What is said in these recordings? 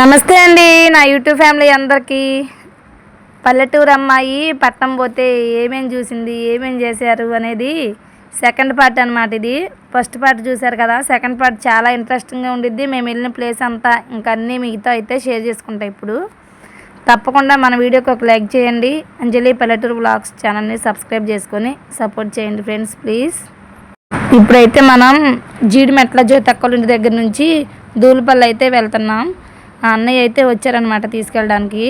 నమస్తే అండి నా యూట్యూబ్ ఫ్యామిలీ అందరికీ. పల్లెటూరు అమ్మాయి పట్టణం పోతే ఏమేమి చూసింది ఏమేమి చేశారు అనేది సెకండ్ పార్ట్ అనమాట ఇది. ఫస్ట్ పార్ట్ చూశారు కదా సెకండ్ పార్ట్ చాలా ఇంట్రెస్టింగ్గా ఉండిద్ది. మేము వెళ్ళిన ప్లేస్ అంతా ఇంకా అన్నీ మిగతా అయితే షేర్ చేసుకుంటాం ఇప్పుడు. తప్పకుండా మన వీడియోకి ఒక లైక్ చేయండి. అంజలి పల్లెటూరు బ్లాగ్స్ ఛానల్ని సబ్స్క్రైబ్ చేసుకొని సపోర్ట్ చేయండి ఫ్రెండ్స్ ప్లీజ్ ఇప్పుడైతే మనం జీడిమెట్ల జ్యోతక్కల ఇంటి దగ్గర నుంచి దూలుపల్లి అయితే వెళ్తున్నాం. ఆ అన్నయ్య అయితే వచ్చారనమాట తీసుకెళ్ళడానికి.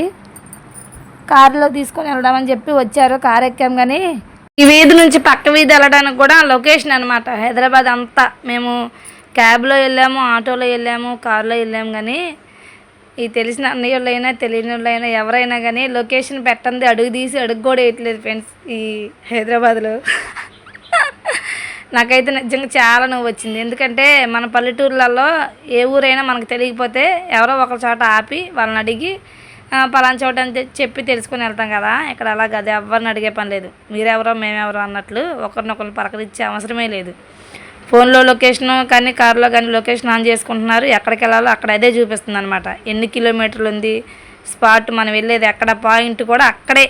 కారులో తీసుకొని వెళ్దామని చెప్పి వచ్చారు కారు ఎక్కాం కానీ ఈ వీధి నుంచి పక్క వీధి వెళ్ళడానికి కూడా లొకేషన్ అనమాట హైదరాబాద్ అంతా మేము క్యాబ్లో వెళ్ళాము ఆటోలో వెళ్ళాము కారులో వెళ్ళాము కానీ ఈ తెలిసిన అన్నయ్యళ్ళైనా తెలియని వాళ్ళైనా ఎవరైనా కానీ లొకేషన్ పెట్టండి అడుగు తీసి అడుగు కూడా వేయట్లేదు ఫ్రెండ్స్ ఈ హైదరాబాద్లో. నాకైతే నిజంగా చాలా నువ్వు వచ్చింది ఎందుకంటే మన పల్లెటూర్లలో ఏ ఊరైనా మనకు తెలియకపోతే ఎవరో ఒక చోట ఆపి వాళ్ళని అడిగి "ఆ, పలానా చోట అని చెప్పి తెలుసుకొని వెళ్తాం కదా. ఇక్కడ అలా అది ఎవరిని అడిగే పని లేదు. మీరెవరో మేమెవరో అన్నట్లు ఒకరినొకరు పలకరించే అవసరమే లేదు. ఫోన్లో లొకేషన్ కానీ కార్లో కానీ లొకేషన్ ఆన్ చేసుకుంటున్నారు. ఎక్కడికి వెళ్ళాలో అక్కడ అదే చూపిస్తుంది అనమాట ఎన్ని కిలోమీటర్లు ఉంది? స్పాట్ మనం వెళ్ళేది ఎక్కడ? పాయింట్ కూడా అక్కడే.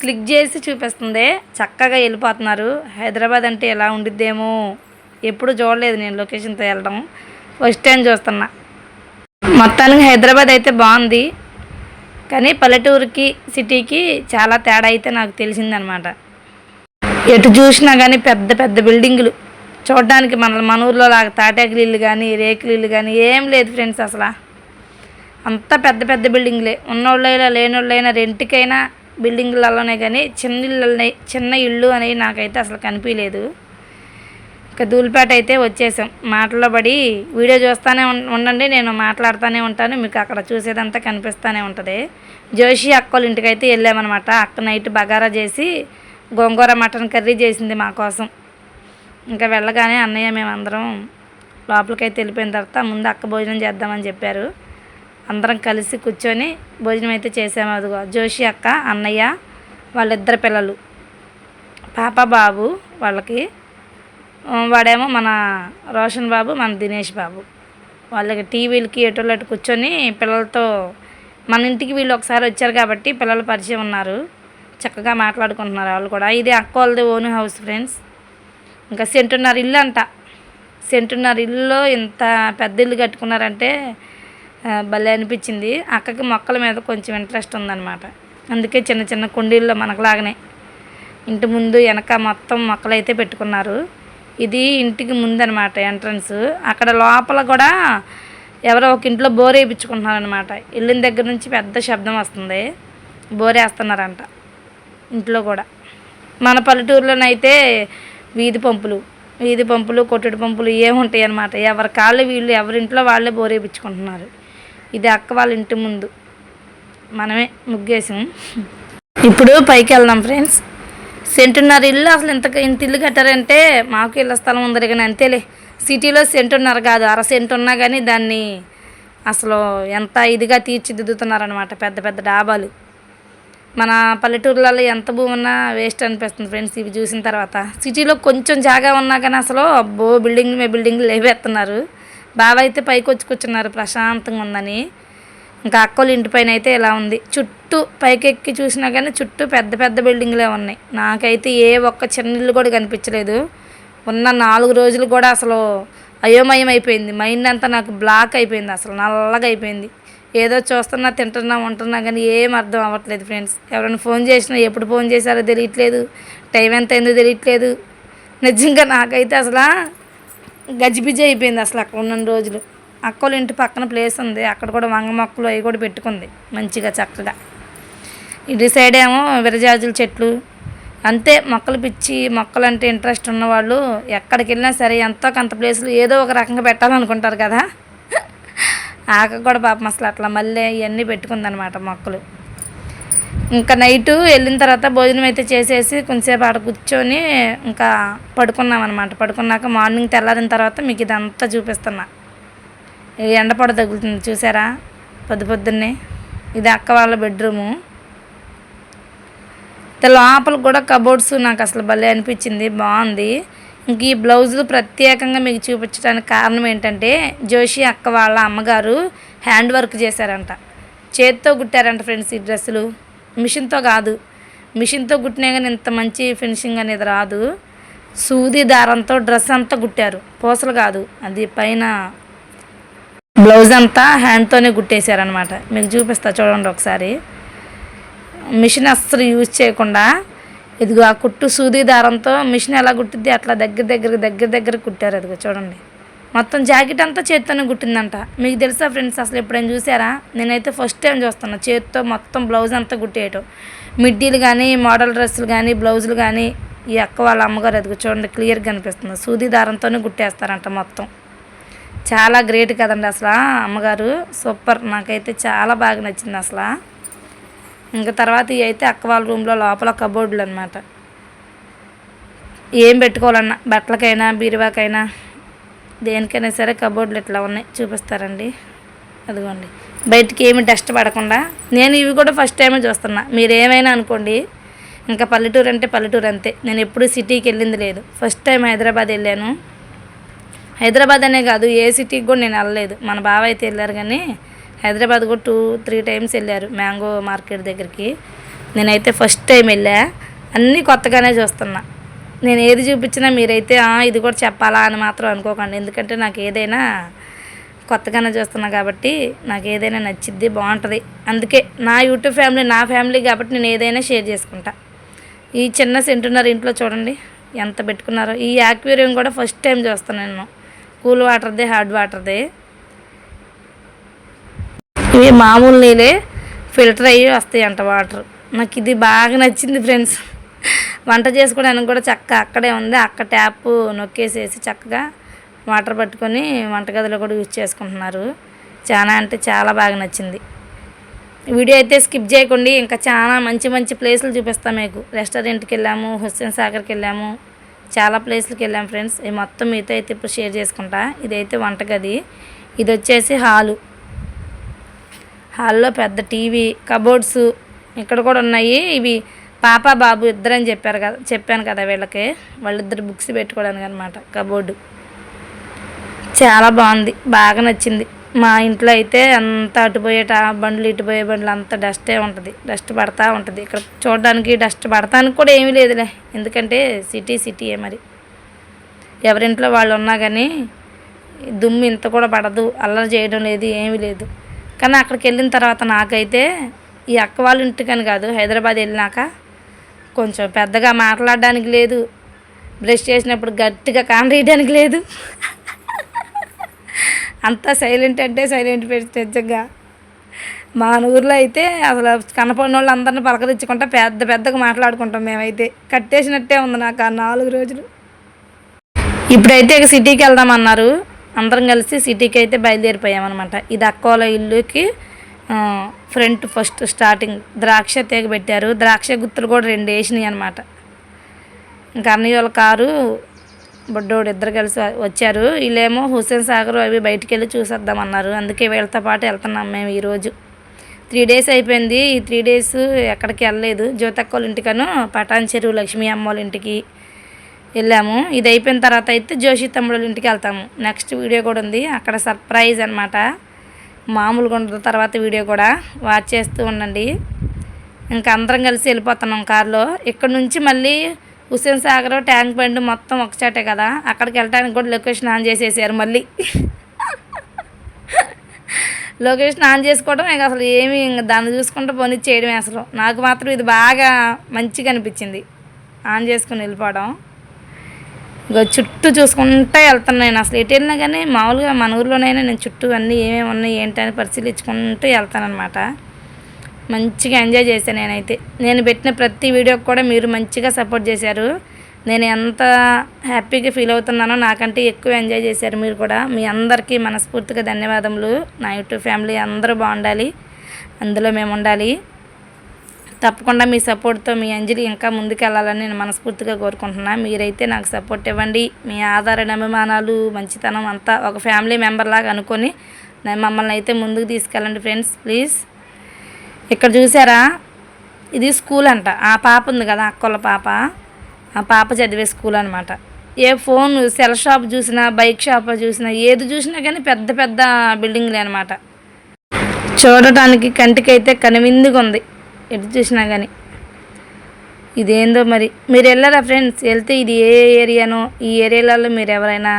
క్లిక్ చేసి చూపిస్తుంది. చక్కగా వెళ్ళిపోతున్నారు. హైదరాబాద్ అంటే ఎలా ఉండిద్దేమో ఎప్పుడు చూడలేదు నేను లొకేషన్తో వెళ్ళడం. ఫస్ట్ టైం చూస్తున్నా. మొత్తానికి హైదరాబాద్ అయితే బాగుంది. కానీ పల్లెటూరుకి సిటీకి చాలా తేడా అయితే నాకు తెలిసిందనమాట. ఎటు చూసినా కానీ పెద్ద పెద్ద బిల్డింగులు. చూడడానికి మన మన ఊర్లో లాగా తాటాకులు ఇల్లు కానీ రేకులు ఇల్లు కానీ ఏం లేదు ఫ్రెండ్స్ అసలు. అంత పెద్ద పెద్ద బిల్డింగ్లే. ఉన్నోళ్ళైనా లేనోళ్ళైనా రెంట్కైనా బిల్డింగ్లలోనే కానీ చిన్న ఇళ్ళు చిన్న ఇళ్ళు అనేవి నాకైతే అసలు కనిపించలేదు ఇక దూల్పేట అయితే వచ్చేసాం. మాటల్లో పడి వీడియో చూస్తూనే ఉం- ఉండండి నేను మాట్లాడుతూనే ఉంటాను మీకు అక్కడ చూసేదంతా కనిపిస్తూనే ఉంటుంది. జోషి అక్కల ఇంటికి అయితే వెళ్ళామన్నమాట. అక్క నైట్ బగారా చేసి గోంగూర మటన్ కర్రీ చేసింది మా కోసం. ఇంకా వెళ్ళగానే అన్నయ్య మేమందరం లోపలికైతే వెళ్ళిపోయిన తర్వాత ముందు అక్క భోజనం చేద్దామని చెప్పారు. అందరం కలిసి కూర్చొని భోజనం అయితే చేసాము. అదిగో జోషి అక్క అన్నయ్య వాళ్ళిద్దరు పిల్లలు. పాప బాబు వాళ్ళకి వాడేమో మన రోషన్ బాబు మన దినేష్ బాబు. వాళ్ళకి టీవీలకి ఎటు అటు కూర్చొని పిల్లలతో మన ఇంటికి వీళ్ళు ఒకసారి వచ్చారు కాబట్టి పిల్లలు పరిచయం ఉన్నారు. చక్కగా మాట్లాడుకుంటున్నారు వాళ్ళు కూడా. ఇది అక్క వాళ్ళది ఓన్ హౌస్ ఫ్రెండ్స్. ఇంకా సెంటున్నర ఇల్లు అంట. సెంటున్నర ఇల్లులో ఇంత పెద్ద ఇల్లు కట్టుకున్నారంటే భలే అనిపించింది. అక్కకి మొక్కల మీద కొంచెం ఇంట్రెస్ట్ ఉందన్నమాట. అందుకే చిన్న చిన్న కుండీల్లో మనకులాగనే ఇంటి ముందు వెనక మొత్తం మొక్కలు అయితే పెట్టుకున్నారు. ఇది ఇంటికి ముందు అనమాట ఎంట్రన్స్ అక్కడ లోపల కూడా ఎవరో ఒక ఇంట్లో బోర్ వేయించుకుంటున్నారనమాట ఇల్లిన దగ్గర నుంచి పెద్ద శబ్దం వస్తుంది. బోరేస్తున్నారంట ఇంట్లో కూడా. మన పల్లెటూరులోనైతే వీధి పంపులు వీధి పంపులు కొట్టుడు పంపులు ఏముంటాయి అనమాట ఎవరి కాళ్ళు వీళ్ళు ఎవరింట్లో వాళ్ళే బోర్ వేయించుకుంటున్నారు. ఇది అక్క వాళ్ళ ఇంటి ముందు. మనమే ముగ్గేసాం. ఇప్పుడు పైకి వెళ్దాం ఫ్రెండ్స్. సెంటున్నర ఇల్లు అసలు ఇంత ఇంత ఇల్లు కట్టారంటే మాకు ఇళ్ళ స్థలం ఉందరు కానీ అంతేలే. సిటీలో సెంటున్నర కాదు అర సెంటు ఉన్నా కానీ దాన్ని అసలు ఎంత ఇదిగా తీర్చిదిద్దుతున్నారనమాట పెద్ద పెద్ద డాబాలు. మన పల్లెటూర్లలో ఎంత భూమి ఉన్నా వేస్ట్ అనిపిస్తుంది ఫ్రెండ్స్ ఇవి చూసిన తర్వాత. సిటీలో కొంచెం జాగా ఉన్నా కానీ అసలు అబ్బో బిల్డింగ్ మే బిల్డింగ్లు లేవేస్తున్నారు బాగా అయితే పైకి వచ్చి కూర్చున్నారు ప్రశాంతంగా ఉందని. ఇంకా అక్కలు ఇంటి పైన అయితే ఇలా ఉంది. చుట్టూ పైకి ఎక్కి చూసినా కానీ చుట్టూ పెద్ద పెద్ద బిల్డింగ్లే ఉన్నాయి. నాకైతే ఏ ఒక్క చిన్న ఇల్లు కూడా కనిపించలేదు. ఉన్న నాలుగు రోజులు కూడా అసలు అయోమయం అయిపోయింది. మైండ్ అంతా నాకు బ్లాక్ అయిపోయింది. అసలు నల్లగా అయిపోయింది. ఏదో చూస్తున్నా తింటున్నా ఉంటున్నా కానీ ఏం అర్థం అవ్వట్లేదు ఫ్రెండ్స్. ఎవరైనా ఫోన్ చేసినా ఎప్పుడు ఫోన్ చేశారో తెలియట్లేదు. టైం ఎంత అయిందో తెలియట్లేదు. నిజంగా నాకైతే అసలు గజిబిజి అయిపోయింది అసలు అక్కడ ఉన్న రోజులు. అక్కలు ఇంటి పక్కన ప్లేస్ ఉంది. అక్కడ కూడా వంగ మొక్కలు అవి కూడా పెట్టుకుంది మంచిగా చక్కగా. ఇటు సైడ్ ఏమో విరజాజుల చెట్లు. అంతే మొక్కలు పిచ్చి మొక్కలు అంటే ఇంట్రెస్ట్ ఉన్నవాళ్ళు ఎక్కడికి వెళ్ళినా సరే ఎంతో కొంత ప్లేసులు ఏదో ఒక రకంగా పెట్టాలనుకుంటారు కదా. ఆక కూడా పాపం అసలు అట్లా మళ్ళీ ఇవన్నీ పెట్టుకుందనమాట మొక్కలు. ఇంకా నైట్ వెళ్ళిన తర్వాత భోజనం అయితే చేసేసి కొంచెంసేపు ఆడ కూర్చొని ఇంకా పడుకున్నాం అనమాట పడుకున్నాక మార్నింగ్ తెల్లారిన తర్వాత మీకు ఇదంతా చూపిస్తున్నా. ఈ ఎండపొడ తగులుతుంది చూసారా? పొద్దు పొద్దున్నే. ఇది అక్క వాళ్ళ బెడ్రూము. లోపల కూడా కబోర్డ్స్ నాకు అసలు భలే అనిపించింది. బాగుంది. ఇంక ఈ బ్లౌజులు ప్రత్యేకంగా మీకు చూపించడానికి కారణం ఏంటంటే జోషి అక్క వాళ్ళ అమ్మగారు హ్యాండ్ వర్క్ చేశారంట. చేత్తో కుట్టారంట ఫ్రెండ్స్ ఈ డ్రెస్సులు. మిషన్తో కాదు. మిషన్తో కుట్టినా కానీ ఇంత మంచి ఫినిషింగ్ అనేది రాదు. సూది దారంతో డ్రెస్ అంతా కుట్టారు. పూసలు కాదు. అది పైన బ్లౌజ్ అంతా హ్యాండ్తోనే కుట్టేశారనమాట మీకు చూపిస్తా చూడండి ఒకసారి. మిషన్ అస్సలు యూజ్ చేయకుండా ఇదిగో ఆ కుట్టు సూది దారంతో మిషన్ ఎలా కుట్టిద్ది అట్లా దగ్గర దగ్గర దగ్గర దగ్గర కుట్టారు. అదిగో చూడండి. మొత్తం జాకెట్ అంతా చేత్తోనే కుట్టిందంట. మీకు తెలుసా ఫ్రెండ్స్ అసలు ఎప్పుడైనా చూసారా? నేనైతే ఫస్ట్ టైం చూస్తున్నా. చేత్తో మొత్తం బ్లౌజ్ అంతా కుట్టేయటం. మిడ్డీలు కానీ మోడల్ డ్రెస్సులు కానీ బ్లౌజులు కానీ ఈ అక్క వాళ్ళ అమ్మగారు అది చూడండి క్లియర్గా కనిపిస్తుంది సూది దారంతోనే కుట్టేస్తారంట మొత్తం. చాలా గ్రేట్ కదండి అసలు అమ్మగారు. సూపర్ నాకైతే చాలా బాగా నచ్చింది అసలు. ఇంకా తర్వాత ఇవి అయితే అక్క వాళ్ళ రూమ్లో లోపల కబోర్డులు అనమాట ఏం పెట్టుకోవాలన్నా బట్టలకైనా బీరువాకైనా దేనికైనా సరే కబోర్డులు ఇట్లా ఉన్నాయి చూపిస్తారండి. అదిగోండి. బయటికి ఏమి డస్ట్ పడకుండా నేను ఇవి కూడా ఫస్ట్ టైమే చూస్తున్నా. మీరు ఏమైనా అనుకోండి ఇంకా పల్లెటూరు అంటే పల్లెటూరు అంతే. నేను ఎప్పుడు సిటీకి వెళ్ళింది లేదు. ఫస్ట్ టైం హైదరాబాద్ వెళ్ళాను. హైదరాబాద్ అనే కాదు ఏ సిటీకి కూడా నేను వెళ్ళలేదు. మన బావ అయితే వెళ్ళారు కానీ హైదరాబాద్ కూడా టూ త్రీ టైమ్స్ వెళ్ళారు మ్యాంగో మార్కెట్ దగ్గరికి. నేనైతే ఫస్ట్ టైం వెళ్ళా. అన్నీ కొత్తగానే చూస్తున్నా. నేను ఏది చూపించినా మీరైతే ఇది కూడా చెప్పాలా? అని మాత్రం అనుకోకండి. ఎందుకంటే నాకు ఏదైనా కొత్తగానే చూస్తున్నా కాబట్టి నాకు ఏదైనా నచ్చిద్ది బాగుంటుంది. అందుకే నా యూట్యూబ్ ఫ్యామిలీ నా ఫ్యామిలీ కాబట్టి నేను ఏదైనా షేర్ చేసుకుంటా. ఈ చిన్న సెంటున్నర ఇంట్లో చూడండి ఎంత పెట్టుకున్నారో. ఈ యాక్వేరియం కూడా ఫస్ట్ టైం చూస్తాను నేను. కూల్ వాటర్దే హార్డ్ వాటర్దే. ఇవి మామూలు నీళ్ళే ఫిల్టర్ అయ్యి వస్తాయి అంట వాటర్. నాకు ఇది బాగా నచ్చింది ఫ్రెండ్స్. వంట చేసుకోవడానికి కూడా చక్క అక్కడే ఉంది. అక్క ట్యాప్ నొక్కేసేసి చక్కగా వాటర్ పట్టుకొని వంటగదిలో కూడా యూజ్ చేసుకుంటున్నారు. చాలా అంటే చాలా బాగా నచ్చింది. వీడియో అయితే స్కిప్ చేయకండి. ఇంకా చాలా మంచి మంచి ప్లేసులు చూపిస్తాం మీకు. రెస్టారెంట్కి వెళ్ళాము హుస్సేన్ సాగర్కి వెళ్ళాము చాలా ప్లేస్లకి వెళ్ళాము ఫ్రెండ్స్. ఇది మొత్తం మీతో అయితే ఇప్పుడు షేర్ చేసుకుంటా. ఇదైతే వంటగది. ఇది వచ్చేసి హాలు. హాల్లో పెద్ద టీవీ కబోర్డ్స్ ఇక్కడ కూడా ఉన్నాయి. ఇవి పాప బాబు ఇద్దరని చెప్పారు కదా చెప్పాను కదా వీళ్ళకి. వాళ్ళిద్దరు బుక్స్ పెట్టుకోవడానికి అనమాట కబోర్డు చాలా బాగుంది బాగా నచ్చింది. మా ఇంట్లో అయితే అంత అటుపోయే బండ్లు ఇటుపోయే బండ్లు అంత డస్టే ఉంటుంది డస్ట్ పడతా ఉంటుంది. ఇక్కడ చూడడానికి డస్ట్ పడటానికి కూడా ఏమీ లేదులే ఎందుకంటే సిటీ సిటీయే మరి. ఎవరింట్లో వాళ్ళు ఉన్నా కానీ దుమ్ము ఇంత కూడా పడదు అల్లరి చేయడం లేదు ఏమీ లేదు. కానీ అక్కడికి వెళ్ళిన తర్వాత నాకైతే ఈ అక్క వాళ్ళ ఇంటికని కాదు హైదరాబాద్ వెళ్ళినాక కొంచెం పెద్దగా మాట్లాడడానికి లేదు. బ్రష్ చేసినప్పుడు గట్టిగా కాండేయడానికి లేదు. అంతా సైలెంట్ అంటే సైలెంట్ పెట్టి నిజంగా. మా ఊర్లో అయితే అసలు కనపడిన వాళ్ళు అందరిని పలకరించుకుంటా పెద్ద పెద్దగా మాట్లాడుకుంటాం మేమైతే. కట్టేసినట్టే ఉంది నాకు ఆ నాలుగు రోజులు. ఇప్పుడైతే ఇక సిటీకి వెళ్దామన్నారు. అందరం కలిసి సిటీకి అయితే బయలుదేరిపోయామన్నమాట. ఇది అక్కోల ఇల్లుకి ఫ్రంట్ ఫస్ట్ స్టార్టింగ్ ద్రాక్ష తీగ పెట్టారు. ద్రాక్ష గుత్తులు కూడా రెండు వేసినాయి అనమాట ఇంకా అన్నయ్య వాళ్ళ కారు బొడ్డోడు ఇద్దరు కలిసి వచ్చారు. వీళ్ళేమో హుస్సేన్ సాగర్ అవి బయటికి వెళ్ళి చూసేద్దామన్నారు. అందుకే వీళ్ళతో పాటు వెళ్తున్నాం మేము ఈరోజు త్రీ డేస్ అయిపోయింది. ఈ త్రీ డేస్ ఎక్కడికి వెళ్ళలేదు. జ్యోతక్క వాళ్ళ ఇంటికను పటాన్ చెరువు లక్ష్మీ అమ్మ వాళ్ళ ఇంటికి వెళ్ళాము. ఇది అయిపోయిన తర్వాత అయితే జోషి తమ్ముడు వాళ్ళ ఇంటికి వెళ్తాము. నెక్స్ట్ వీడియో కూడా ఉంది. అక్కడ సర్ప్రైజ్ అనమాట మామూలుగా ఉండదు. తర్వాత వీడియో కూడా వాచ్ చేస్తూ ఉండండి. ఇంకా అందరం కలిసి వెళ్ళిపోతున్నాం కారులో. ఇక్కడ నుంచి మళ్ళీ హుస్సేన్ సాగర్ ట్యాంక్ బండ్ మొత్తం ఒకచాటే కదా. అక్కడికి వెళ్ళడానికి కూడా లొకేషన్ ఆన్ చేసేసారు మళ్ళీ. లొకేషన్ ఆన్ చేసుకోవడం ఇంకా అసలు ఏమి ఇంకా దాన్ని చూసుకుంటూ పోనీ చేయడమే అసలు. నాకు మాత్రం ఇది బాగా మంచిగా అనిపించింది. ఆన్ చేసుకుని వెళ్ళిపోవడం. ఇక చుట్టూ చూసుకుంటూ వెళ్తాను నేను అసలు ఎటు వెళ్ళినా కానీ మామూలుగా మన ఊర్లోనైనా నేను చుట్టూ అన్నీ ఏమేమి ఉన్నాయి ఏంటని పరిశీలించుకుంటూ వెళ్తానమాట మంచిగా ఎంజాయ్ చేశాను నేనైతే. నేను పెట్టిన ప్రతి వీడియోకి కూడా మీరు మంచిగా సపోర్ట్ చేశారు. నేను ఎంత హ్యాపీగా ఫీల్ అవుతున్నానో నాకంటే ఎక్కువ ఎంజాయ్ చేశారు మీరు కూడా. మీ అందరికీ మనస్ఫూర్తిగా ధన్యవాదములు. నా యూట్యూబ్ ఫ్యామిలీ అందరూ బాగుండాలి. అందులో మేము ఉండాలి. తప్పకుండా మీ సపోర్ట్తో మీ అంజలి ఇంకా ముందుకెళ్ళాలని నేను మనస్ఫూర్తిగా కోరుకుంటున్నాను మీరైతే నాకు సపోర్ట్ ఇవ్వండి. మీ ఆధారణ అభిమానాలు మంచితనం అంతా ఒక ఫ్యామిలీ మెంబర్ లాగా అనుకొని నేను మమ్మల్ని అయితే ముందుకు తీసుకెళ్ళండి ఫ్రెండ్స్ ప్లీజ్. ఇక్కడ చూసారా? ఇది స్కూల్ అంట. ఆ పాప ఉంది కదా అక్కల పాప. ఆ పాప చదివే స్కూల్ అనమాట ఏ ఫోన్ సెల్ షాప్ చూసినా బైక్ షాప్ చూసినా ఏది చూసినా కానీ పెద్ద పెద్ద బిల్డింగ్లే అనమాట చూడటానికి కంటికైతే కనువిందుగా ఉంది ఎటు చూసినా కానీ ఇదేందో మరి. మీరు వెళ్ళారా ఫ్రెండ్స్? వెళ్తే ఇది ఏ ఏరియానో ఈ ఏరియాలలో మీరు ఎవరైనా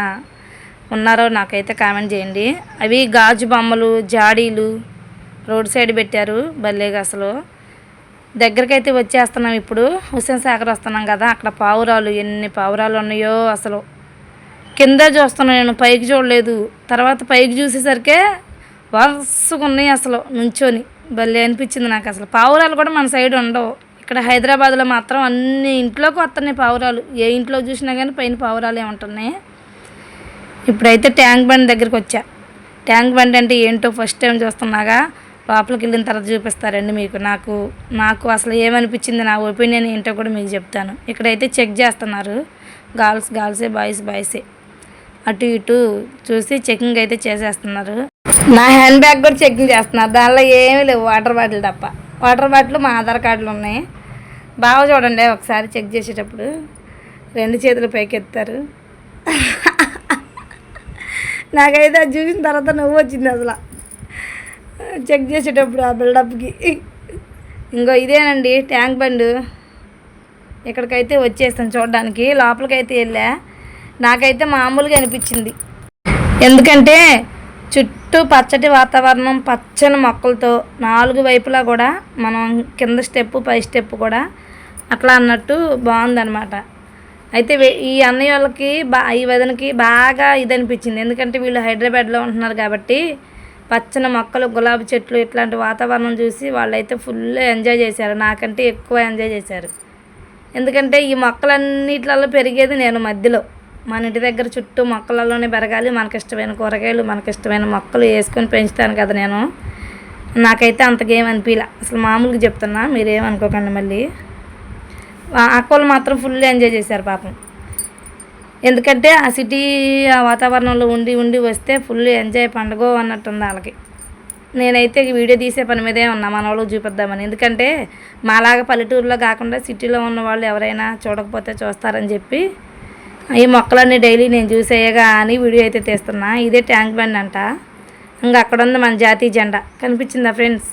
ఉన్నారో నాకైతే కామెంట్ చేయండి. అవి గాజు బొమ్మలు జాడీలు రోడ్ సైడ్ పెట్టారు భలేగా అసలు. దగ్గరకైతే వచ్చేస్తున్నాం ఇప్పుడు. హుస్సేన్ సాగర్ వస్తున్నాం కదా అక్కడ పావురాలు ఎన్ని పావురాలు ఉన్నాయో అసలు. కింద చూస్తున్నాను నేను పైకి చూడలేదు. తర్వాత పైకి చూసేసరికే వరుసగా ఉన్నాయి అసలు నుంచోని. భలే అనిపించింది నాకు అసలు. పావురాలు కూడా మన సైడ్ ఉండవు. ఇక్కడ హైదరాబాద్లో మాత్రం అన్ని ఇంట్లోకి వస్తున్నాయి పావురాలు. ఏ ఇంట్లో చూసినా కానీ పైన పావురాలే ఉంటున్నాయి. ఇప్పుడైతే ట్యాంక్ బండ్ దగ్గరికి వచ్చా. ట్యాంక్ బండ్ అంటే ఏంటో ఫస్ట్ టైం చూస్తున్నాగా. లోపలికి వెళ్ళిన తర్వాత చూపిస్తారండి మీకు. నాకు నాకు అసలు ఏమనిపించింది నా ఒపీనియన్ ఏంటో కూడా మీకు చెప్తాను. ఇక్కడైతే చెక్ చేస్తున్నారు. గర్ల్స్ గర్ల్సే బాయ్స్ బాయ్సే. అటు ఇటు చూసి చెకింగ్ అయితే చేసేస్తున్నారు. నా హ్యాండ్ బ్యాగ్ కూడా చెకింగ్ చేస్తున్నారు. దానిలో ఏమీ లేవు. వాటర్ బాటిల్ తప్ప. వాటర్ బాటిల్ మా ఆధార్ కార్డులు ఉన్నాయి. బాగా చూడండి ఒకసారి చెక్ చేసేటప్పుడు. రెండు చేతులు పైకి ఎత్తారు నాకైతే అది చూసిన తర్వాత నువ్వు వచ్చింది అసలు. చెక్ చేసేటప్పుడు ఆ బిల్డప్కి. ఇంకో ఇదేనండి ట్యాంక్ బండ్. ఇక్కడికైతే వచ్చేస్తాను చూడడానికి. లోపలికైతే వెళ్ళా. నాకైతే మామూలుగా అనిపించింది. ఎందుకంటే చుట్టూ పచ్చటి వాతావరణం పచ్చని మొక్కలతో నాలుగు వైపులా కూడా మనం కింద స్టెప్ పై స్టెప్ కూడా అట్లా అన్నట్టు బాగుందనమాట అయితే ఈ అన్నయ్య వాళ్ళకి బా ఈ వదనకి బాగా ఇది అనిపించింది ఎందుకంటే వీళ్ళు హైదరాబాద్లో ఉంటున్నారు కాబట్టి పచ్చని మొక్కలు గులాబీ చెట్లు ఇట్లాంటి వాతావరణం చూసి వాళ్ళైతే ఫుల్ ఎంజాయ్ చేశారు. నాకంటే ఎక్కువ ఎంజాయ్ చేశారు. ఎందుకంటే ఈ మొక్కలన్నిట్లలో పెరిగేది నేను మధ్యలో. మన ఇంటి దగ్గర చుట్టూ మొక్కలలోనే పెరగాలి. మనకి ఇష్టమైన కూరగాయలు మనకి ఇష్టమైన మొక్కలు వేసుకొని పెంచుతాను కదా నేను. నాకైతే అంతకేం అనిపించలే అసలు మామూలుగా చెప్తున్నా మీరేమనుకోకండి మళ్ళీ. అక్కలు మాత్రం ఫుల్ ఎంజాయ్ చేశారు పాపం. ఎందుకంటే ఆ సిటీ ఆ వాతావరణంలో ఉండి ఉండి వస్తే ఫుల్ ఎంజాయ్ పండుగ అన్నట్టుంది వాళ్ళకి. నేనైతే వీడియో తీసే పని మీదే ఉన్నా మన వాళ్ళకి చూపిద్దామని. ఎందుకంటే మాలాగా పల్లెటూరులో కాకుండా సిటీలో ఉన్న వాళ్ళు ఎవరైనా చూడకపోతే చూస్తారని చెప్పి ఈ మొక్కలన్నీ డైలీ నేను చూసేయగా అని వీడియో అయితే తీస్తున్నా. ఇదే ట్యాంక్ బండ్ అంట. ఇంకా అక్కడ ఉంది మన జాతీయ జెండా. కనిపించిందా ఫ్రెండ్స్?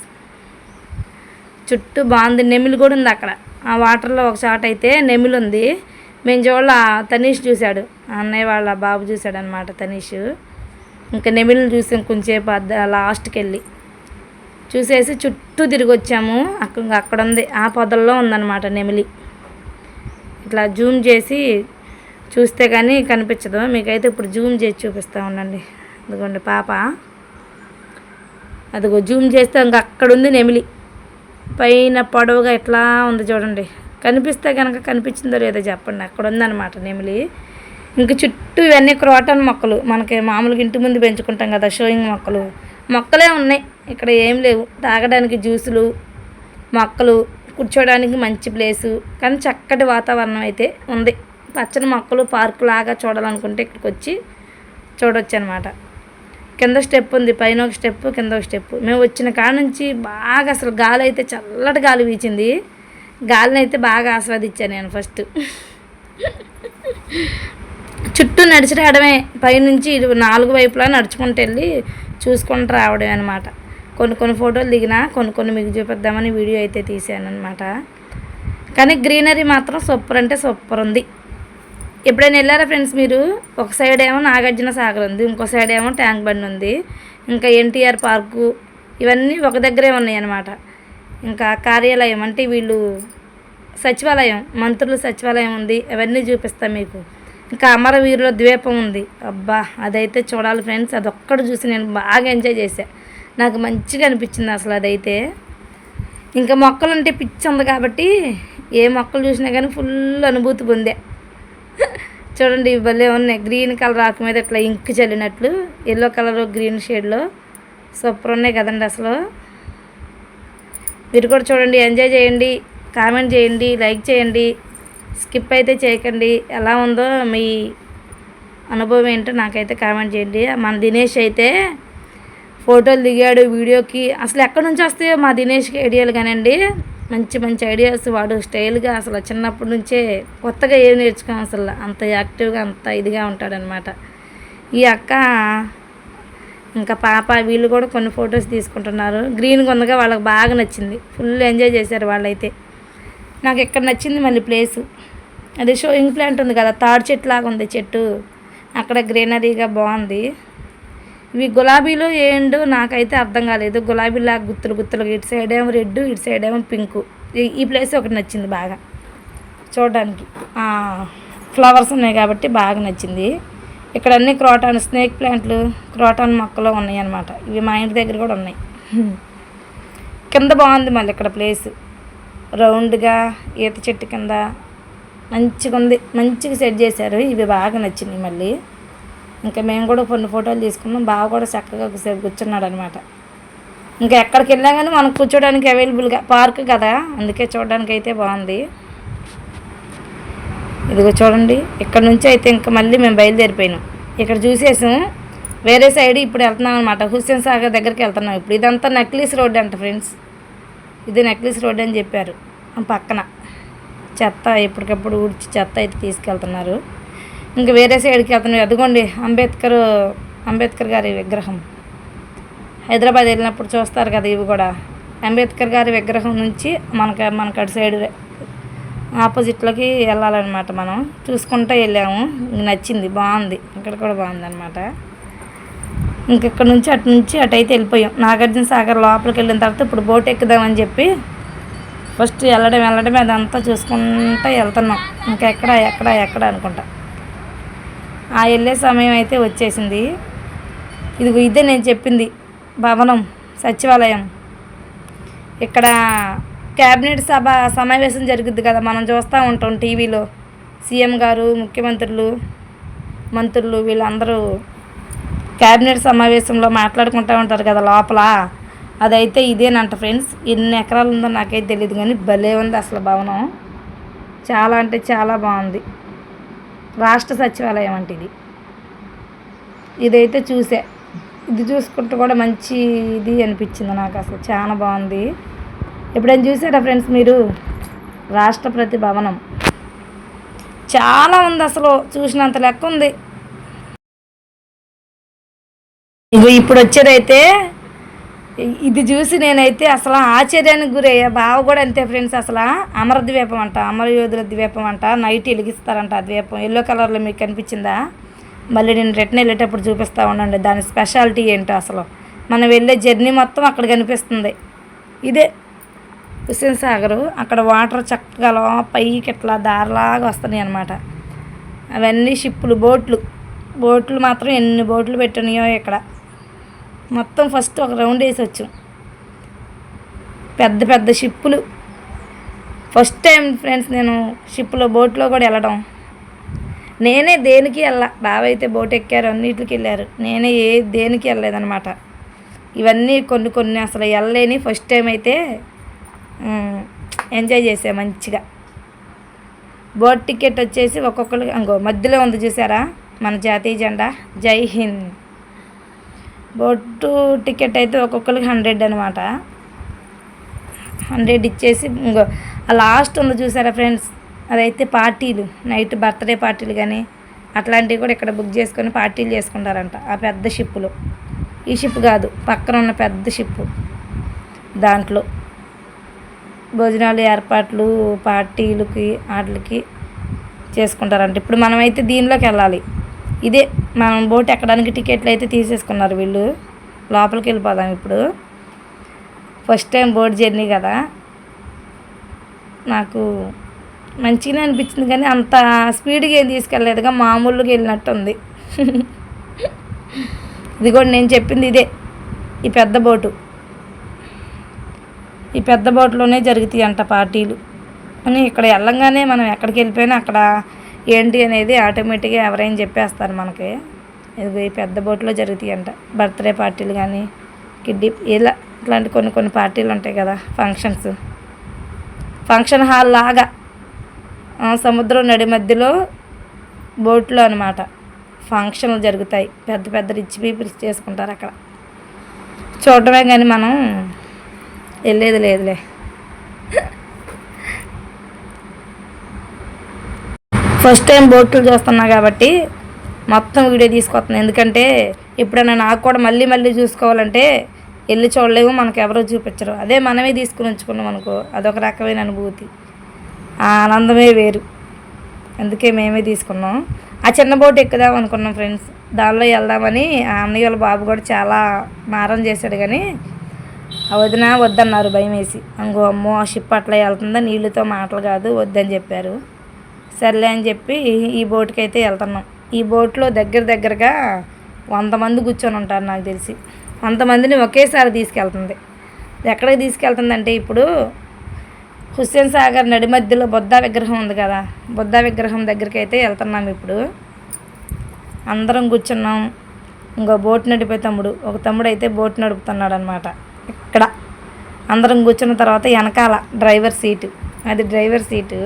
చుట్టూ బాగుంది. నెమిలి కూడా ఉంది అక్కడ. ఆ వాటర్లో ఒక షాట్ అయితే నెమిలి ఉంది. మేము చూడాల తనీష్ చూశాడు. అన్నయ్య వాళ్ళ బాబు చూశాడు అనమాట తనీష్. ఇంకా నెమిలిని చూసాం కొంచెంసేపు అద్ద లాస్ట్కి వెళ్ళి చూసేసి చుట్టూ తిరిగి వచ్చాము అక్కడ ఇంకా అక్కడ ఉంది ఆ పొదల్లో ఉందన్నమాట నెమిలి. ఇట్లా జూమ్ చేసి చూస్తే కానీ కనిపించదు. మీకైతే ఇప్పుడు జూమ్ చేసి చూపిస్తా ఉండండి. అదిగోండి పాప. అదిగో జూమ్ చేస్తే ఇంకా అక్కడ ఉంది నెమిలి. పైన పొడవుగా ఎట్లా ఉంది చూడండి. కనిపిస్తే కనుక కనిపించిందో లేదో చెప్పండి. అక్కడ ఉందన్నమాట నెమిలి. ఇంక చుట్టూ ఇవన్నీ క్రోటన్ మొక్కలు. మనకి మామూలుగా ఇంటి ముందు పెంచుకుంటాం కదా షోయింగ్ మొక్కలు. మొక్కలే ఉన్నాయి. ఇక్కడ ఏం లేవు. తాగడానికి జ్యూసులు మొక్కలు కూర్చోడానికి మంచి ప్లేసు. కానీ చక్కటి వాతావరణం అయితే ఉంది. పచ్చని మొక్కలు పార్కు లాగా చూడాలనుకుంటే ఇక్కడికి వచ్చి చూడొచ్చు అనమాట కింద స్టెప్ ఉంది పైన ఒక స్టెప్ కింద ఒక స్టెప్. మేము వచ్చిన కాడ నుంచి బాగా అసలు గాలి అయితే చల్లటి గాలి వీచింది. గాలిని అయితే బాగా ఆస్వాదించాను నేను ఫస్ట్. చుట్టూ నడిచి రావడమే పైనుంచి ఇది నాలుగు వైపులా నడుచుకుంటూ వెళ్ళి చూసుకుంటూ రావడమే అనమాట. కొన్ని కొన్ని ఫోటోలు దిగినా కొన్ని కొన్ని మీకు చూపిద్దామని వీడియో అయితే తీసాను అనమాట కానీ గ్రీనరీ మాత్రం సూపర్ అంటే సూపర్ ఉంది. ఎప్పుడైనా వెళ్ళారా ఫ్రెండ్స్ మీరు? ఒక సైడ్ ఏమో నాగార్జున సాగర్ ఉంది ఇంకో సైడ్ ఏమో ట్యాంక్ బండ్ ఉంది ఇంకా ఎన్టీఆర్ పార్కు ఇవన్నీ ఒక దగ్గరే ఉన్నాయి అన్నమాట ఇంకా కార్యాలయం అంటే వీళ్ళు సచివాలయం మంత్రుల సచివాలయం ఉంది అవన్నీ చూపిస్తాం మీకు. ఇంకా అమరవీరుల ద్వీపం ఉంది. అబ్బా అదైతే చూడాలి ఫ్రెండ్స్ అదొక్కటి చూసి నేను బాగా ఎంజాయ్ చేశా. నాకు మంచిగా అనిపించింది అసలు అదైతే. ఇంకా మొక్కలు అంటే పిచ్చి ఉంది కాబట్టి ఏ మొక్కలు చూసినా కానీ ఫుల్ అనుభూతి పొందే. చూడండి భలే ఉన్నాయి. గ్రీన్ కలర్ ఆకు మీద ఇట్లా ఇంక్ చల్లినట్లు ఎల్లో కలర్ గ్రీన్ షేడ్లో సూపర్ ఉన్నాయి కదండి అసలు. మీరు కూడా చూడండి ఎంజాయ్ చేయండి కామెంట్ చేయండి లైక్ చేయండి స్కిప్ అయితే చేయకండి. ఎలా ఉందో మీ అనుభవం ఏంటో నాకైతే కామెంట్ చేయండి. మన దినేష్ అయితే ఫోటోలు దిగాడు వీడియోకి. అసలు ఎక్కడి నుంచి వస్తాయో మా దినేష్కి ఐడియాలు కానండి. మంచి మంచి ఐడియాస్ వాడు స్టైల్గా అసలు చిన్నప్పటి నుంచే కొత్తగా ఏం నేర్చుకోం అసలు అంత యాక్టివ్గా అంత ఇదిగా ఉంటాడనమాట ఈ అక్క ఇంకా పాప వీళ్ళు కూడా కొన్ని ఫొటోస్ తీసుకుంటున్నారు. గ్రీన్గా ఉందిగా వాళ్ళకి బాగా నచ్చింది. ఫుల్ ఎంజాయ్ చేశారు వాళ్ళైతే. నాకు ఇక్కడ నచ్చింది మళ్ళీ ప్లేసు అదే షోయింగ్ ప్లాంట్ ఉంది కదా తాడు చెట్టు లాగా ఉంది చెట్టు. అక్కడ గ్రీనరీగా బాగుంది. ఇవి గులాబీలు ఏండు నాకైతే అర్థం కాలేదు. గులాబీలా గుత్తులు గుత్తులు ఇటు సైడ్ ఏమో రెడ్ ఇటు సైడ్ ఏమో పింకు ఈ- ప్లేస్ ఒకటి నచ్చింది బాగా. చూడడానికి. ఫ్లవర్స్ ఉన్నాయి కాబట్టి బాగా నచ్చింది. ఇక్కడ అన్ని క్రోటాన్ స్నేక్ ప్లాంట్లు క్రోటాన్ మొక్కలు ఉన్నాయి అన్నమాట ఇవి మా ఇంటి దగ్గర కూడా ఉన్నాయి. కింద బాగుంది మళ్ళీ ఇక్కడ ప్లేస్ రౌండ్గా ఈత చెట్టు కింద మంచిగా ఉంది మంచిగా సెట్ చేశారు. ఇవి బాగా నచ్చినాయి మళ్ళీ. ఇంకా మేము కూడా కొన్ని ఫోటోలు తీసుకున్నాం. బావ కూడా చక్కగా ఒకసేపు కూర్చున్నాడు అనమాట ఇంకా ఎక్కడికి వెళ్ళా కానీ మనం కూర్చోడానికి అవైలబుల్గా పార్క్ కదా. అందుకే చూడడానికి అయితే బాగుంది. ఇదిగో చూడండి. ఇక్కడ నుంచి అయితే ఇంకా మళ్ళీ మేము బయలుదేరిపోయినాం. ఇక్కడ చూసేసాం. వేరే సైడ్ ఇప్పుడు వెళ్తున్నాం అనమాట హుస్సేన్ సాగర్ దగ్గరికి వెళ్తున్నాం ఇప్పుడు. ఇదంతా నక్లీస్ రోడ్ అంట ఫ్రెండ్స్ ఇది నక్లీస్ రోడ్ అని చెప్పారు. పక్కన. చెత్త ఎప్పటికప్పుడు ఊడ్చి చెత్త అయితే తీసుకెళ్తున్నారు. ఇంక వేరే సైడ్కి అతను అదిగోండి అంబేద్కర్ అంబేద్కర్ గారి విగ్రహం. హైదరాబాద్ వెళ్ళినప్పుడు చూస్తారు కదా ఇవి కూడా. అంబేద్కర్ గారి విగ్రహం నుంచి మనకి మనకు అటు సైడ్ ఆపోజిట్లోకి వెళ్ళాలన్నమాట మనం. చూసుకుంటూ వెళ్ళాము. ఇంక నచ్చింది బాగుంది. ఇక్కడ కూడా బాగుంది అనమాట ఇంకెక్కడ నుంచి అటు నుంచి అటైతే వెళ్ళిపోయాం. నాగార్జున సాగర్ లోపలికి వెళ్ళిన తర్వాత ఇప్పుడు బోట్ ఎక్కుదామని చెప్పి ఫస్ట్ వెళ్ళడం వెళ్ళడం అదంతా చూసుకుంటూ వెళ్తున్నాం. ఇంకా ఎక్కడ ఎక్కడ ఎక్కడ అనుకుంటా. ఆ వెళ్ళే సమయం అయితే వచ్చేసింది. ఇదిగో ఇదే నేను చెప్పింది. భవనం సచివాలయం. ఇక్కడ క్యాబినెట్ సభ సమావేశం జరుగుద్ది కదా. మనం చూస్తూ ఉంటాం టీవీలో. సీఎం గారు ముఖ్యమంత్రులు మంత్రులు వీళ్ళందరూ క్యాబినెట్ సమావేశంలో మాట్లాడుకుంటూ ఉంటారు కదా లోపల. అదైతే ఇదేనంట ఫ్రెండ్స్. ఎన్ని ఎకరాలు ఉందో నాకైతే తెలియదు కానీ భలే ఉంది అసలు భవనం. చాలా అంటే చాలా బాగుంది. రాష్ట్ర సచివాలయం అంటే ఇది ఇదైతే చూసే. ఇది చూసుకుంటూ కూడా మంచి ఇది అనిపించింది నాకు అసలు. చాలా బాగుంది. ఎప్పుడైనా చూసారా ఫ్రెండ్స్ మీరు? రాష్ట్రపతి భవనం చాలా ఉంది అసలు. చూసినంత లెక్క ఉంది. ఇగో ఇప్పుడు వచ్చేదైతే ఇది చూసి నేనైతే అసలు ఆశ్చర్యానికి గురయ్యా. బావ కూడా అంతే ఫ్రెండ్స్ అసలు అమర ద్వీపం అంట అమరయోధుల ద్వీపం అంట నైట్ వెలిగిస్తారంట ఆ ద్వీపం. ఎల్లో కలర్లో మీకు కనిపించిందా? మళ్ళీ నేను రిటర్న్ వెళ్ళేటప్పుడు చూపిస్తా ఉండండి. దాని స్పెషాలిటీ ఏంటో అసలు. మనం వెళ్ళే జర్నీ మొత్తం అక్కడ కనిపిస్తుంది. ఇదే హుస్సేన్ సాగరు. అక్కడ వాటర్ చక్కగా పైకి ఇట్లా దారిలాగా వస్తున్నాయి అనమాట అవన్నీ షిప్పులు బోట్లు బోట్లు మాత్రం ఎన్ని బోట్లు పెట్టినాయో ఇక్కడ. మొత్తం ఫస్ట్ ఒక రౌండ్ వేసి వచ్చాం పెద్ద పెద్ద షిప్పులు ఫస్ట్ టైం ఫ్రెండ్స్ నేను షిప్లో బోట్లో కూడా వెళ్ళడం. నేనే దేనికి వెళ్ళా బావ అయితే బోట్ ఎక్కారు అన్నిటికి వెళ్ళారు. నేనే ఏ దేనికి వెళ్ళలేదన్నమాట. ఇవన్నీ కొన్ని కొన్ని అసలు వెళ్ళలేని ఫస్ట్ టైం అయితే ఎంజాయ్ చేసా మంచిగా. బోట్ టికెట్ వచ్చేసి ఒక్కొక్కరు ఇంకో మధ్యలో ఉంది చూసారా? మన జాతీయ జెండా. జై హింద్. బోటు టికెట్ అయితే ఒక్కొక్కరికి హండ్రెడ్ అనమాట హండ్రెడ్ ఇచ్చేసి ఇంకో ఆ లాస్ట్ ఉంది చూసారా ఫ్రెండ్స్? అదైతే పార్టీలు నైట్ బర్త్డే పార్టీలు కానీ అట్లాంటివి కూడా ఇక్కడ బుక్ చేసుకొని పార్టీలు చేసుకుంటారంట ఆ పెద్ద షిప్పులో. ఈ షిప్ కాదు పక్కన ఉన్న పెద్ద షిప్పు దాంట్లో. భోజనాలు ఏర్పాట్లు పార్టీలకి వాటికి చేసుకుంటారంట. ఇప్పుడు మనమైతే దీనిలోకి వెళ్ళాలి. ఇదే మనం బోట్ ఎక్కడానికి టికెట్లు అయితే తీసేసుకున్నారు వీళ్ళు. లోపలికి వెళ్ళిపోదాం ఇప్పుడు. ఫస్ట్ టైం బోట్ జర్నీ కదా. నాకు మంచిగానే అనిపించింది కానీ అంత స్పీడ్గా ఏం తీసుకెళ్ళలేదుగా మామూలుగా వెళ్ళినట్టు ఉంది ఇది కూడా నేను చెప్పింది ఇదే ఈ పెద్ద బోటు. ఈ పెద్ద బోట్లోనే జరుగుతాయి అంట పార్టీలు. అని ఇక్కడ వెళ్ళంగానే మనం ఎక్కడికి వెళ్ళిపోయినా అక్కడ ఏంటి అనేది ఆటోమేటిక్గా ఎవరైనా చెప్పేస్తారు మనకి. ఇది పెద్ద బోట్లో జరుగుతాయి అంట. బర్త్డే పార్టీలు కానీ కిడ్డీ ఇలా ఇట్లాంటి కొన్ని కొన్ని పార్టీలు ఉంటాయి కదా ఫంక్షన్స్. ఫంక్షన్ హాల్ లాగా సముద్రం నడి మధ్యలో బోట్లో అనమాట ఫంక్షన్లు జరుగుతాయి. పెద్ద పెద్ద రిచ్ పీపుల్స్ చేసుకుంటారు అక్కడ. చూడటమే కానీ మనం వెళ్ళేది లేదులే. ఫస్ట్ టైం బోట్లు చూస్తున్నా కాబట్టి మొత్తం వీడియో తీసుకొస్తున్నాను ఎందుకంటే ఎప్పుడైనా నాకు కూడా మళ్ళీ మళ్ళీ చూసుకోవాలంటే వెళ్ళి చూడలేము మనకు ఎవరో చూపించరు. అదే మనమే తీసుకుని ఉంచుకున్నాం అనుకో అదొక రకమైన అనుభూతి. ఆ ఆనందమే వేరు. అందుకే మేమే తీసుకున్నాం. ఆ చిన్న బోట్ ఎక్కుదాం అనుకున్నాం ఫ్రెండ్స్. దానిలో వెళ్దామని ఆ అన్నయ్య వాళ్ళ బాబు కూడా చాలా మారం చేశాడు కానీ ఆ వదిన వద్దన్నారు భయం వేసి అంగో అమ్మో ఆ షిప్ అట్లా వెళ్తుందా? నీళ్ళతో మాటలు కాదు వద్దని చెప్పారు. సర్లే అని చెప్పి ఈ బోట్కి అయితే వెళ్తున్నాం. ఈ బోట్లో దగ్గర దగ్గరగా వంద మంది కూర్చొని ఉంటారు నాకు తెలిసి. అంతమందిని ఒకేసారి తీసుకెళ్తుంది. ఎక్కడికి తీసుకెళ్తుందంటే ఇప్పుడు హుస్సేన్ సాగర్ నడి మధ్యలో బుద్ధ విగ్రహం ఉంది కదా. బుద్ధ విగ్రహం దగ్గరికి అయితే వెళ్తున్నాం ఇప్పుడు. అందరం కూర్చున్నాం. ఇంకో బోట్ నడిపే తమ్ముడు. ఒక తమ్ముడు అయితే బోట్ నడుపుతున్నాడు అనమాట ఇక్కడ. అందరం కూర్చున్న తర్వాత వెనకాల డ్రైవర్ సీటు. అది డ్రైవర్ సీటు.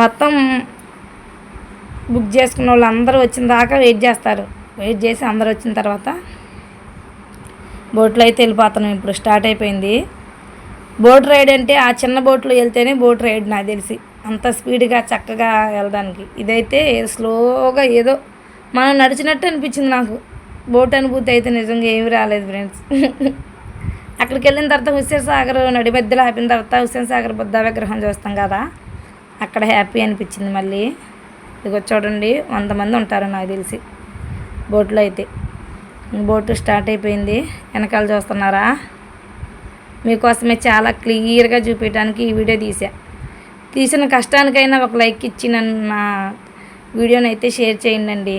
మొత్తం బుక్ చేసుకున్న వాళ్ళు అందరూ వచ్చిన దాకా వెయిట్ చేస్తారు. వెయిట్ చేసి అందరూ వచ్చిన తర్వాత బోట్లో అయితే వెళ్ళిపోతున్నాం ఇప్పుడు స్టార్ట్ అయిపోయింది. బోట్ రైడ్ అంటే ఆ చిన్న బోట్లో వెళ్తేనే బోట్ రైడ్ నాకు తెలిసి అంత స్పీడ్గా చక్కగా వెళ్ళడానికి. ఇదైతే స్లోగా ఏదో మనం నడిచినట్టు అనిపించింది నాకు. బోట్ అనుభూతి అయితే నిజంగా ఏమి రాలేదు ఫ్రెండ్స్. అక్కడికి వెళ్ళిన తర్వాత హుస్సేన్ సాగర్ నడి మధ్యలో ఆపిన తర్వాత హుస్సేన్ సాగర్ బుద్ధ విగ్రహం చూస్తాం కదా. అక్కడ హ్యాపీ అనిపించింది మళ్ళీ. ఇదిగో చూడండి వంద మంది ఉంటారు నాకు తెలిసి. బోట్లో అయితే. బోటు స్టార్ట్ అయిపోయింది. వెనకాల చూస్తున్నారా? మీకోసమే చాలా క్లియర్గా చూపించడానికి ఈ వీడియో తీసా. తీసిన కష్టానికైనా ఒక లైక్ ఇచ్చి నన్ను నా వీడియోని అయితే షేర్ చేయండి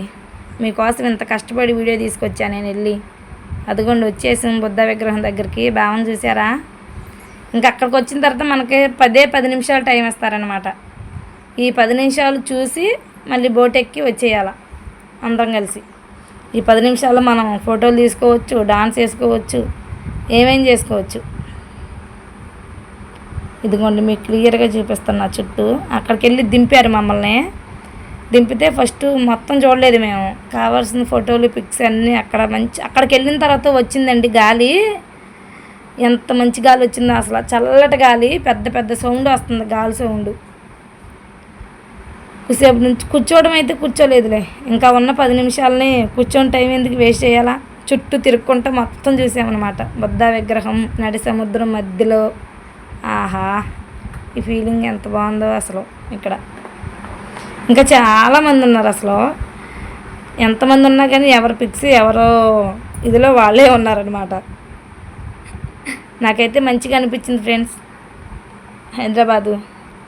మీకోసం ఇంత కష్టపడి వీడియో తీసుకొచ్చా నేను వెళ్ళి. అదిగోండి వచ్చేసి బుద్ధ విగ్రహం దగ్గరికి. భావం చూసారా? ఇంకా అక్కడికి వచ్చిన తర్వాత మనకి పదే పది నిమిషాలు టైం ఇస్తారనమాట ఈ పది నిమిషాలు చూసి మళ్ళీ బోట్ ఎక్కి వచ్చేయాల అందరం కలిసి. ఈ పది నిమిషాల్లో మనం ఫోటోలు తీసుకోవచ్చు డాన్స్ వేసుకోవచ్చు ఏమేం చేసుకోవచ్చు? ఇదిగోండి మీకు క్లియర్గా చూపిస్తున్నా చుట్టూ. అక్కడికి వెళ్ళి దింపారు మమ్మల్ని. దింపితే ఫస్ట్ మొత్తం చూడలేదు మేము. కావాల్సిన ఫోటోలు పిక్స్ అన్నీ అక్కడ మంచి అక్కడికి వెళ్ళిన తర్వాత వచ్చిందండి గాలి. ఎంత మంచి గాలి వచ్చిందో అసలు చల్లటి గాలి పెద్ద పెద్ద సౌండ్ వస్తుంది గాలి సౌండ్ కొద్దిసేపు నుంచి కూర్చోవడం అయితే కూర్చోలేదులే. ఇంకా ఉన్న పది నిమిషాలని కూర్చొని టైం ఎందుకు వేస్ట్ చేయాలా? చుట్టూ తిరుక్కుంటూ మొత్తం చూసామన్నమాట. బుద్ధ విగ్రహం నడి సముద్రం మధ్యలో. ఆహా ఈ ఫీలింగ్ ఎంత బాగుందో అసలు ఇక్కడ. ఇంకా చాలామంది ఉన్నారు అసలు. ఎంతమంది ఉన్నా కానీ ఎవరు పిక్స్ ఎవరో ఇదిలో వాళ్ళే ఉన్నారనమాట నాకైతే మంచిగా అనిపించింది ఫ్రెండ్స్. హైదరాబాదు.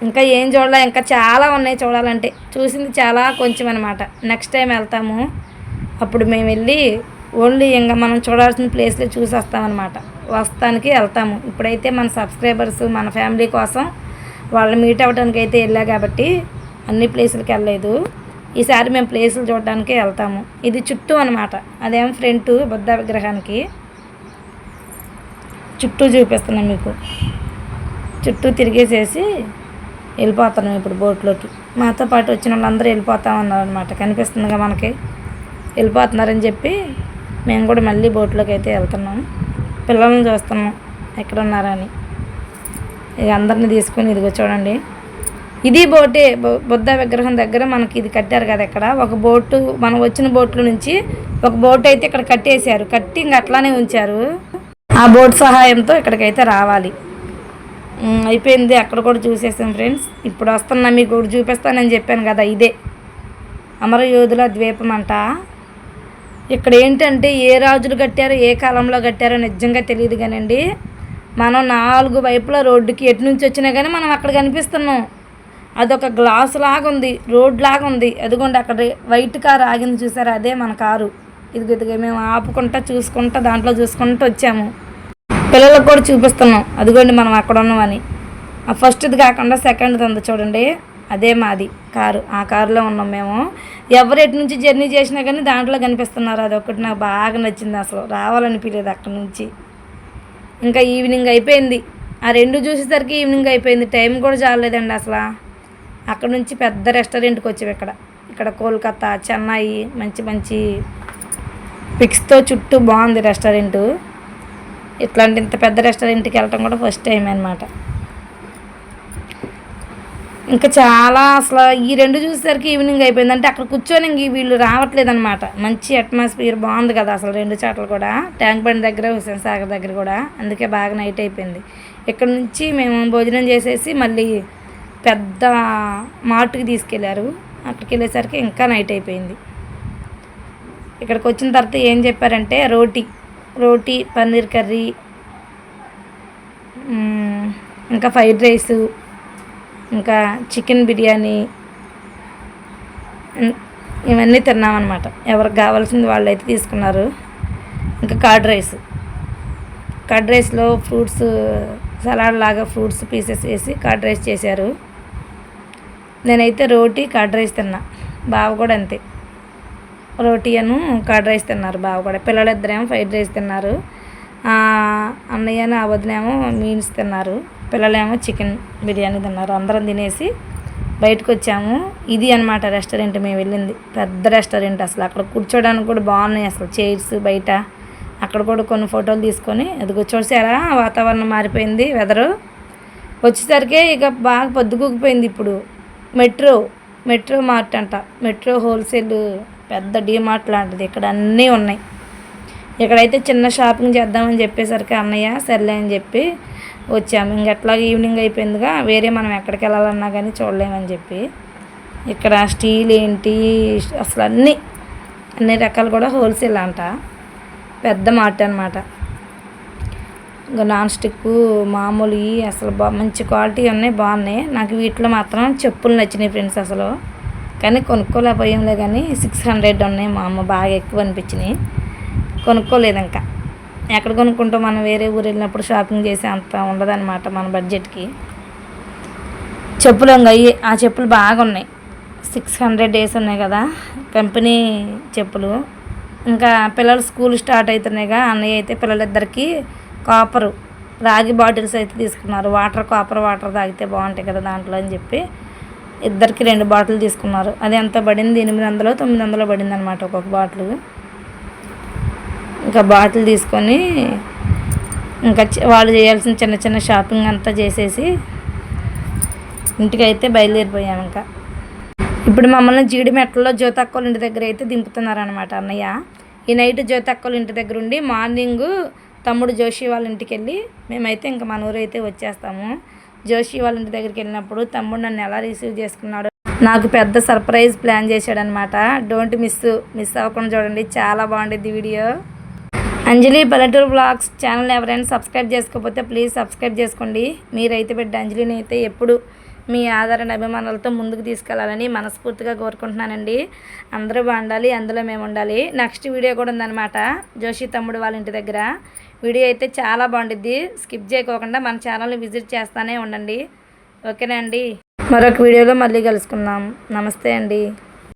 ఇంకా ఏం చూడాలి? ఇంకా చాలా ఉన్నాయి చూడాలంటే. చూసింది చాలా కొంచెం అనమాట నెక్స్ట్ టైం వెళ్తాము. అప్పుడు మేము వెళ్ళి ఓన్లీ ఇంకా మనం చూడాల్సిన ప్లేస్లో చూసి వస్తామన్నమాట వస్తానికి వెళ్తాము. ఇప్పుడైతే మన సబ్స్క్రైబర్స్ మన ఫ్యామిలీ కోసం వాళ్ళు మీట్ అవ్వడానికి అయితే వెళ్ళా కాబట్టి అన్ని ప్లేసులకి వెళ్ళలేదు. ఈసారి మేము ప్లేసులు చూడడానికి వెళ్తాము. ఇది చుట్టూ అనమాట అదేం ఫ్రంట్ బుద్ధ విగ్రహానికి. చుట్టూ చూపిస్తున్నాం మీకు. చుట్టూ తిరిగేసేసి వెళ్ళిపోతున్నాం ఇప్పుడు బోట్లోకి. మాతో పాటు వచ్చిన వాళ్ళందరూ వెళ్ళిపోతామన్నారు అనమాట కనిపిస్తుందిగా మనకి. వెళ్ళిపోతున్నారని చెప్పి మేము కూడా మళ్ళీ బోట్లోకి అయితే వెళ్తున్నాం. పిల్లల్ని చూస్తున్నాం. ఎక్కడ ఉన్నారని ఇక అందరిని తీసుకొని ఇదిగో చూడండి. ఇది బోటే. బుద్ధ విగ్రహం దగ్గర మనకి ఇది కట్టారు కదా ఇక్కడ. ఒక బోటు మనం వచ్చిన బోట్ల నుంచి ఒక బోట్ అయితే ఇక్కడ కట్టేశారు. కట్టి ఇంక అట్లానే ఉంచారు. ఆ బోట్ సహాయంతో ఇక్కడికైతే రావాలి. అయిపోయింది. అక్కడ కూడా చూసేసాం ఫ్రెండ్స్. ఇప్పుడు వస్తున్నా మీకు ఒకటి చూపిస్తానని చెప్పాను కదా ఇదే. అమరయోధుల ద్వీపం అంట. ఇక్కడ ఏంటంటే ఏ రాజులు కట్టారో ఏ కాలంలో కట్టారో నిజంగా తెలియదు కానండి. మనం నాలుగు వైపుల రోడ్డుకి ఎటు నుంచి వచ్చినా కానీ మనం అక్కడ కనిపిస్తున్నాం. అదొక గ్లాస్ లాగా ఉంది రోడ్ లాగా ఉంది. అదిగోండి అక్కడ వైట్ కారు ఆగింది చూసారా? అదే మన కారు. ఇది ఇదిగో మేము ఆపుకుంటా చూసుకుంటా దాంట్లో చూసుకుంటూ వచ్చాము. పిల్లలకు కూడా చూపిస్తున్నాం. అదిగోండి మనం అక్కడ ఉన్నామని ఆ ఫస్ట్ది కాకుండా సెకండ్ది ఉంది చూడండి. అదే మాది కారు. ఆ కారులో ఉన్నాం మేము. ఎవరు ఎటు నుంచి జర్నీ చేసినా కానీ దాంట్లో కనిపిస్తున్నారు. అది ఒకటి నాకు బాగా నచ్చింది అసలు. రావాలనిపించలేదు అక్కడ నుంచి. ఇంకా ఈవినింగ్ అయిపోయింది. ఆ రెండు చూసేసరికి ఈవినింగ్ అయిపోయింది. టైం కూడా చాలేదండి అసలు. అక్కడ నుంచి పెద్ద రెస్టారెంట్కి వచ్చాము ఇక్కడ. ఇక్కడ కోల్కతా చెన్నై మంచి మంచి పిక్స్తో చుట్టూ బాగుంది రెస్టారెంటు ఇట్లాంటి ఇంత పెద్ద రెస్టారెంట్కి వెళ్ళటం కూడా ఫస్ట్ టైం అనమాట ఇంకా చాలా అసలు ఈ రెండు చూసేసరికి ఈవినింగ్ అయిపోయింది. అంటే అక్కడ కూర్చొని ఇంక వీళ్ళు రావట్లేదు అనమాట మంచి అట్మాస్ఫియర్ బాగుంది కదా అసలు రెండు చోట్ల కూడా. ట్యాంక్ బండ్ దగ్గర హుసేన్ సాగర్ దగ్గర కూడా. అందుకే బాగా నైట్ అయిపోయింది. ఇక్కడ నుంచి మేము భోజనం చేసేసి మళ్ళీ పెద్ద మార్ట్కి తీసుకెళ్ళారు అక్కడికి వెళ్ళేసరికి ఇంకా నైట్ అయిపోయింది. ఇక్కడికి వచ్చిన తర్వాత ఏం చెప్పారంటే రోటీ. రోటీ పన్నీర్ కర్రీ ఇంకా ఫ్రైడ్ రైసు ఇంకా చికెన్ బిర్యానీ ఇవన్నీ తిన్నామన్నమాట. ఎవరికి కావాల్సింది వాళ్ళు అయితే తీసుకున్నారు. ఇంకా కర్డ్ రైస్. కర్డ్ రైస్లో ఫ్రూట్స్ సలాడ్ లాగా ఫ్రూట్స్ పీసెస్ వేసి కర్డ్ రైస్ చేశారు. నేనైతే రోటీ కర్డ్ రైస్ తిన్నా. బావ కూడా అంతే. రోటీ అను కర్డ్ రైస్ తిన్నారు బావ కూడా. పిల్లలిద్దరేమో ఫ్రైడ్ రైస్ తిన్నారు. అన్నయ్య అని ఆ వదినేమో మీన్స్ తిన్నారు. పిల్లలేమో చికెన్ బిర్యానీ తిన్నారు. అందరం తినేసి బయటకు వచ్చాము ఇది అనమాట రెస్టారెంట్ మేము వెళ్ళింది. పెద్ద రెస్టారెంట్ అసలు. అక్కడ కూర్చోడానికి కూడా బాగున్నాయి అసలు చైర్స్ బయట. అక్కడ కూడా కొన్ని ఫోటోలు తీసుకొని అది చూసారా వాతావరణం మారిపోయింది వెదరు వచ్చేసరికి ఇక బాగా పొద్దుకూకిపోయింది ఇప్పుడు. మెట్రో మెట్రో మార్ట్ అంట. మెట్రో హోల్సేల్ పెద్ద డీమార్ట్ లాంటిది. ఇక్కడ అన్నీ ఉన్నాయి. ఇక్కడైతే చిన్న షాపింగ్ చేద్దామని చెప్పేసరికి అన్నయ్య సర్లే అని చెప్పి వచ్చాము. ఇంక ఎట్లాగ ఈవినింగ్ అయిపోయిందిగా. వేరే మనం ఎక్కడికి వెళ్ళాలన్నా కానీ చూడలేమని చెప్పి ఇక్కడ స్టీల్ ఏంటి అసలు అన్నీ అన్ని రకాలు కూడా హోల్సేల్ అంట. పెద్ద మార్ట్ అనమాట ఇంకా నాన్ స్టిక్ మామూలు అసలు బా మంచి క్వాలిటీ ఉన్నాయి బాగున్నాయి. నాకు వీటిలో మాత్రం చెప్పులు నచ్చినాయి ఫ్రెండ్స్ అసలు. కానీ కొనుక్కోలేకపోయాంలే కానీ సిక్స్ హండ్రెడ్ ఉన్నాయి మా అమ్మ బాగా ఎక్కువ అనిపించినాయి. కొనుక్కోలేదు ఇంకా. ఎక్కడ కొనుక్కుంటాం మనం? వేరే ఊరు వెళ్ళినప్పుడు షాపింగ్ చేసే అంత ఉండదన్నమాట మన బడ్జెట్కి. చెప్పులు ఇంకా అయ్యి ఆ చెప్పులు బాగా ఉన్నాయి. సిక్స్ హండ్రెడ్ డేస్ ఉన్నాయి కదా కంపెనీ చెప్పులు. ఇంకా పిల్లలు స్కూల్ స్టార్ట్ అవుతున్నాయిగా అన్నయ్య అయితే పిల్లలిద్దరికి కాపరు. రాగి బాటిల్స్ అయితే తీసుకున్నారు. వాటర్ కాపర్ వాటర్ తాగితే బాగుంటాయి కదా దాంట్లో అని చెప్పి. ఇద్దరికి రెండు బాటిల్ తీసుకున్నారు. అది ఎంత పడింది? ఎనిమిది వందలు తొమ్మిది వందలు పడింది అనమాట ఒక్కొక్క బాటిల్. ఇంకా బాటిల్ తీసుకొని ఇంకా వాళ్ళు చేయాల్సిన చిన్న చిన్న షాపింగ్ అంతా చేసేసి ఇంటికి అయితే ఇంకా. ఇప్పుడు మమ్మల్ని జీడిమెట్లలో జ్యోతక్కోలు ఇంటి దగ్గర అయితే దింపుతున్నారనమాట అన్నయ్య. ఈ నైట్ జ్యోతక్కోలు ఇంటి దగ్గర ఉండి మార్నింగ్ తమ్ముడు జోషి వాళ్ళ ఇంటికి వెళ్ళి మేమైతే ఇంకా మన ఊరు అయితే వచ్చేస్తాము. జోషి వాళ్ళ ఇంటి దగ్గరికి వెళ్ళినప్పుడు తమ్ముడు నన్ను ఎలా రిసీవ్ చేసుకున్నాడు? నాకు పెద్ద సర్ప్రైజ్ ప్లాన్ చేశాడనమాట డోంట్ మిస్ మిస్ అవ్వకుండా చూడండి. చాలా బాగుండేది వీడియో. అంజలి పల్లెటూరు బ్లాగ్స్ ఛానల్ ఎవరైనా సబ్స్క్రైబ్ చేసుకోకపోతే ప్లీజ్ సబ్స్క్రైబ్ చేసుకోండి. మీరైతే బిడ్డ అంజలిని అయితే ఎప్పుడు మీ ఆదరణ అభిమానాలతో ముందుకు తీసుకెళ్ళాలని మనస్ఫూర్తిగా కోరుకుంటున్నానండి. అందరూ బాగుండాలి అందులో మేము ఉండాలి నెక్స్ట్ వీడియో కూడా ఉందన్నమాట. జోషి తమ్ముడు వాళ్ళ ఇంటి దగ్గర. వీడియో అయితే చాలా బాగుంటుంది స్కిప్ చేయకోకుండా మన ఛానల్ని విజిట్ చేస్తానే ఉండండి. ఓకేనా అండి? మరొక వీడియోలో మళ్ళీ కలుసుకుందాం. నమస్తే అండి.